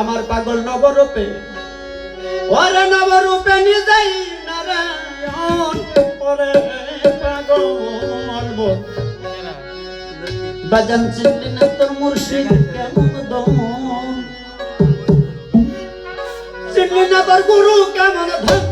আমার পাগল নবরূপে। ওর নবরূপে নিজেই নারায়ণ পরে পাগল বাজান চিনলি না তোর মুর্শিদ কেমন দম চিনলি না তোর গুরু কেমন ভক্ত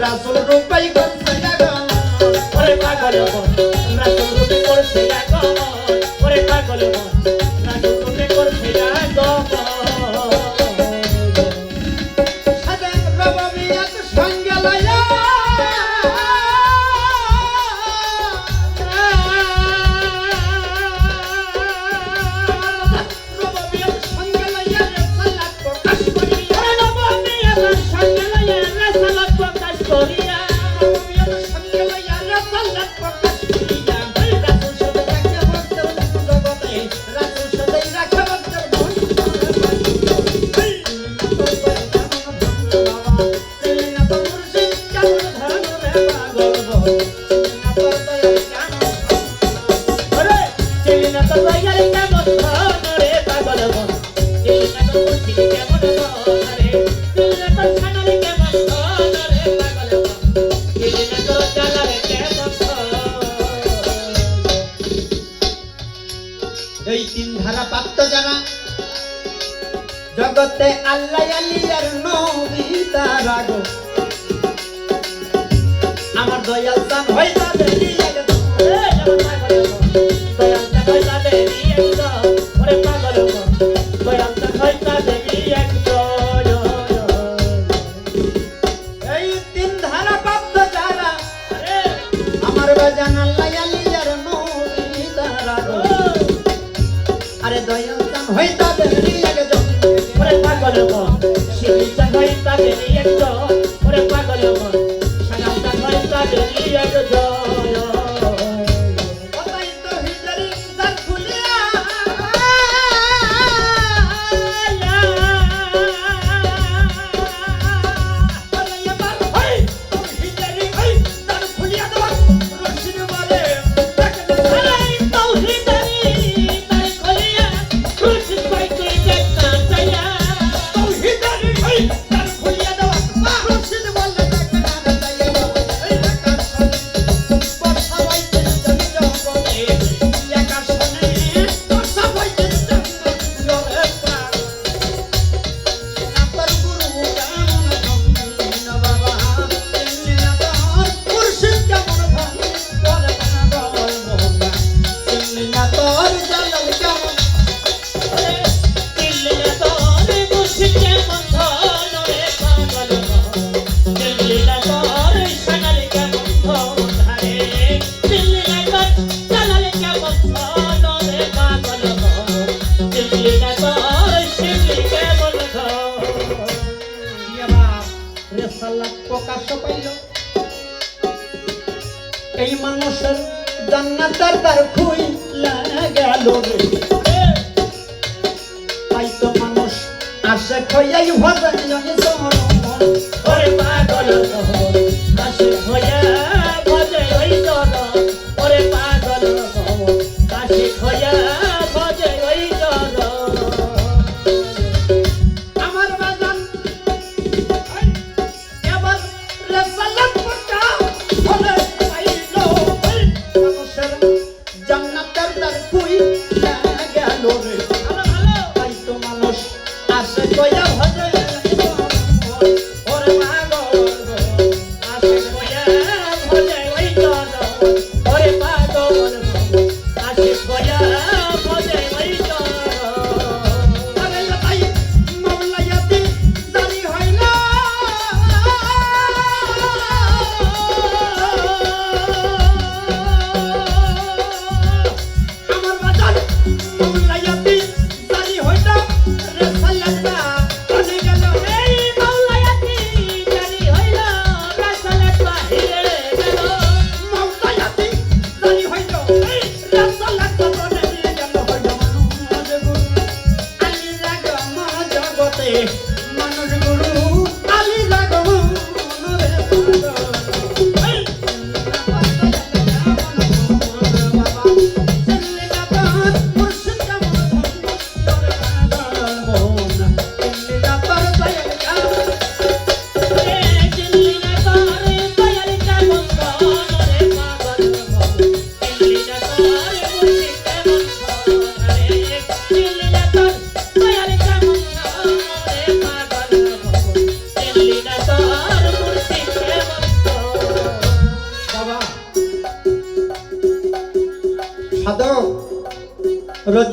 রাসুল রূপাই গন্ধ না ওরে পাগল বন্ধু তারা। জগতে আল্লাহ আলিয়ার নবী তারা গো। আমার দয়াল তান হইতা যে সালাদ প্রকাশ পাইল। এই মানুষের জান্নাতের তার খুইলা গেল রে। তাই তো মানুষ আসে খয়াই ভজাই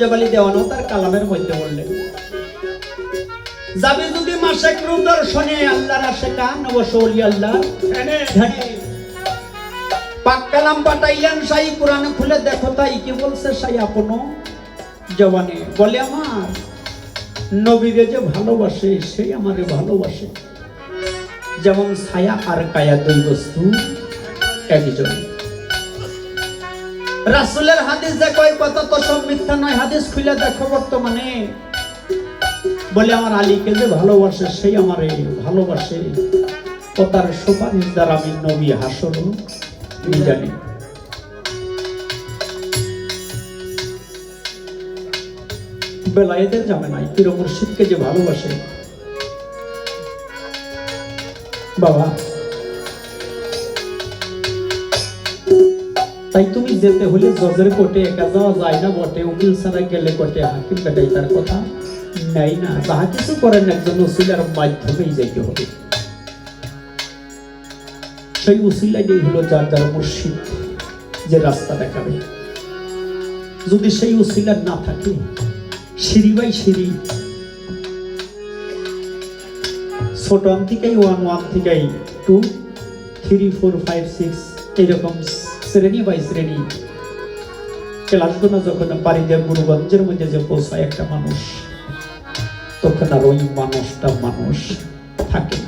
রজ্জাবালি দেওয়ানো তার কালামের মধ্যে বললেন যাবে যদি মাসে রূপ দর্শনে আল্লাহর আসে কান অবশ্য অলি আল্লাহ পাক কালাম পাঠাইলেন সাই কোরআন খুলে দেখো তাই কি বলছে সাই আপন জবানে। বলে আমার নবীরে যে ভালোবাসে সেই আমারে ভালোবাসে। যেমন ছায়া আর কায়া দুই বস্তু একজন। রাসূলের হাদিস যে কয় কথা, তো সব মিথ্যা নয়। হাদিস খুলে দেখো বর্তমানে। বলে আমার আলীকে যে ভালোবাসে, সেই আমারে ভালোবাসে। ও তার সুপারিশ দ্বারা আমি নবী হাসর জানি। বেলায়েতের যাবে নাই, পীর মুর্শিদকে যে ভালোবাসে। বাবা তাই তুমি যেতে হলে জজের কোর্টে একা যাওয়া যায় না বটে, উকিল ছাড়া গেলে কোর্টে হাকিম বেটাই তার কথা। নেই না, যাহা কিছু করেন একজন উসিলার মাধ্যমেই যাইতে হবে। সেই উসিলাই হলো যার যার মুর্শিদ যে রাস্তা দেখাবে। যদি সেই উসিলার না থাকে, সিঁড়ি বাই সিঁড়ি, ছোট ওয়ান থেকেই, ওয়ান ওয়ান থেকেই, two, three, four, five, six এইরকম শ্রেণি বাই শ্রেণি ক্লাসগুলো যখন পাড়ি দেয় গুরুগঞ্জের মধ্যে যে পৌঁছায় একটা মানুষ, তখন আর ওই মানুষটা মানুষ থাকে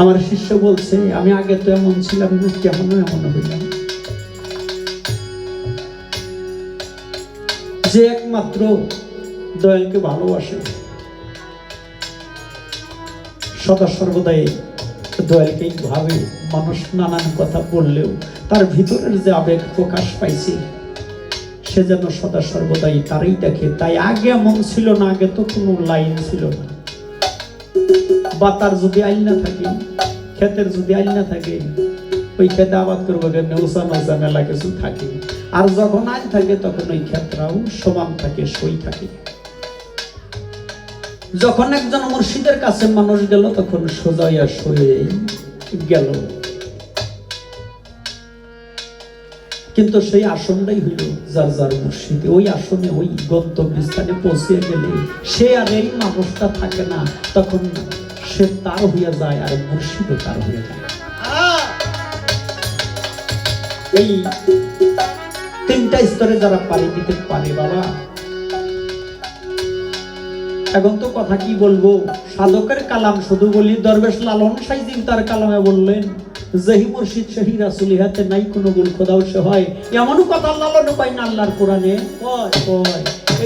আমার শিষ্য বলছে, আমি আগে তো এমন ছিলাম কেমন এমন হইলাম। যে একমাত্র দয়ালকে ভালোবাসে, সদা সর্বদাই ভাবে মানুষ নানান কথা বললেও তার ভিতরের যে আবেগ প্রকাশ পাইছে, সে যেন সদা সর্বদাই তারই দেখে। তাই আগে এমন ছিল না, আগে তো কোনো লাইন ছিল না। বা তার যদি আইল না থাকে, ক্ষেতের যদি আইল না থাকে, ওই ক্ষেতে আবাদ করব কেন উষা নৌসা মেলা কিছু থাকে। আর যখন আইল থাকে, তখন ওই ক্ষেত্রাও সমান থাকে, সই থাকে। যখন একজন মুর্শিদের কাছে মানুষ গেল, তখন সোজাইয়া সয়ে গেল। কিন্তু সেই আসনটাই হইল যার যার মুর্শিদে। ওই আসনে, ওই গন্তব্যস্থানে পৌঁছে গেলে সে আর এই মানুষটা থাকে না। তখন সে তার হইয়া যায় আর মুর্শিদও তার হইয়া যায়। এই তিনটা স্তরে যারা পাড়ি দিতে পারে, বাবা এখন তো কথা কি বলব? সাধকের কালাম শুধু বলি, দরবেশ লালন সাইদিন তার কালামে বললেন জহি মুর্শিদ শাহী রাসুল হাতে নাই কোনো গুল খোদাও সে হয়। এমনও কথা লালন পাই না আল্লাহর কোরআনে।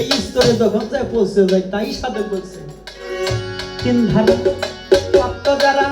এই স্তরে যখন যায় পৌঁছে যায়, তাই সাধক বলছে। তিন ধারে যারা